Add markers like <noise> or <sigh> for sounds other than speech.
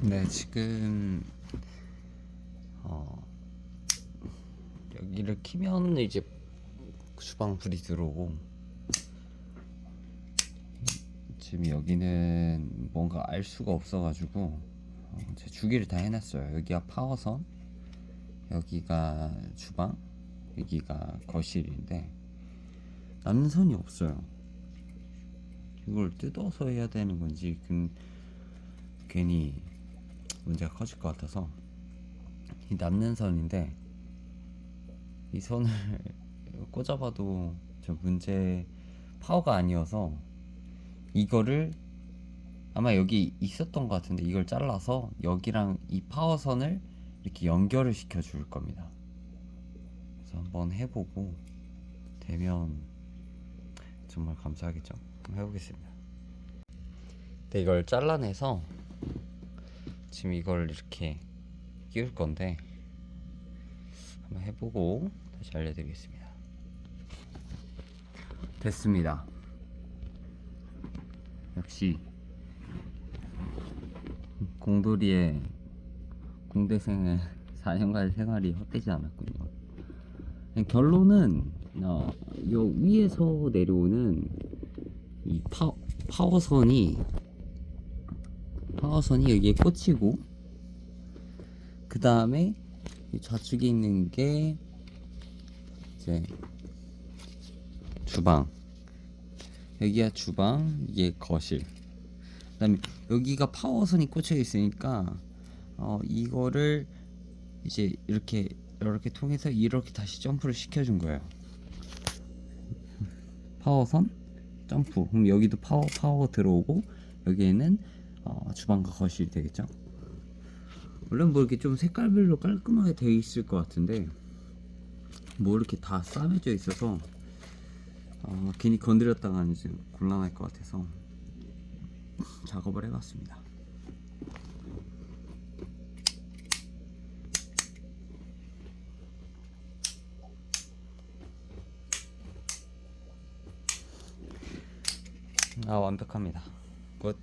네, 지금 어 여기를 키면 이제 주방 불이 들어오고 지금 여기는 뭔가 알 수가 없어가지고 어, 제 주기를 다 해놨어요. 여기가 파워선, 여기가 주방, 여기가 거실인데 남는 선이 없어요. 이걸 뜯어서 해야 되는 건지 그, 괜히 문제가 커질 것 같아서 이 남는 선인데 이 선을 <laughs> 꽂아봐도 저 문제 파워가 아니어서 이거를 아마 여기 있었던 것 같은데 이걸 잘라서 여기랑 이 파워선을 이렇게 연결을 시켜 줄 겁니다. 그래서 한번 해보고 되면 정말 감사하겠죠. 한번 해보겠습니다. 근데 이걸 잘라내서 지금 이걸 이렇게 끼울 건데 한번 해보고 다시 알려드리겠습니다. 됐습니다. 역시 공돌이의 공대생의 4년간 <laughs> 생활이 헛되지 않았군요. 결론은 어, 요 위에서 내려오는 이 파, 파워선이 파워선이 여기에 꽂히고 그 다음에 좌측에 있는 게 이제 주방. 여기가 주방 이게 거실. 그 다음에 여기가 파워선이 꽂혀 있으니까 어 이거를 이제 이렇게 이렇게 통해서 이렇게 다시 점프를 시켜준 거예요. 파워선 점프. 그럼 여기도 파워 파워 들어오고 여기에는 어, 주방과 거실이 되겠죠 물론 뭐 이렇게 좀 색깔별로 깔끔하게 되어 있을 것 같은데 뭐 이렇게 다 싸매져 있어서 어, 괜히 건드렸다가는 이제 곤란할 것 같아서 작업을 해봤습니다. 아 완벽합니다. 끝.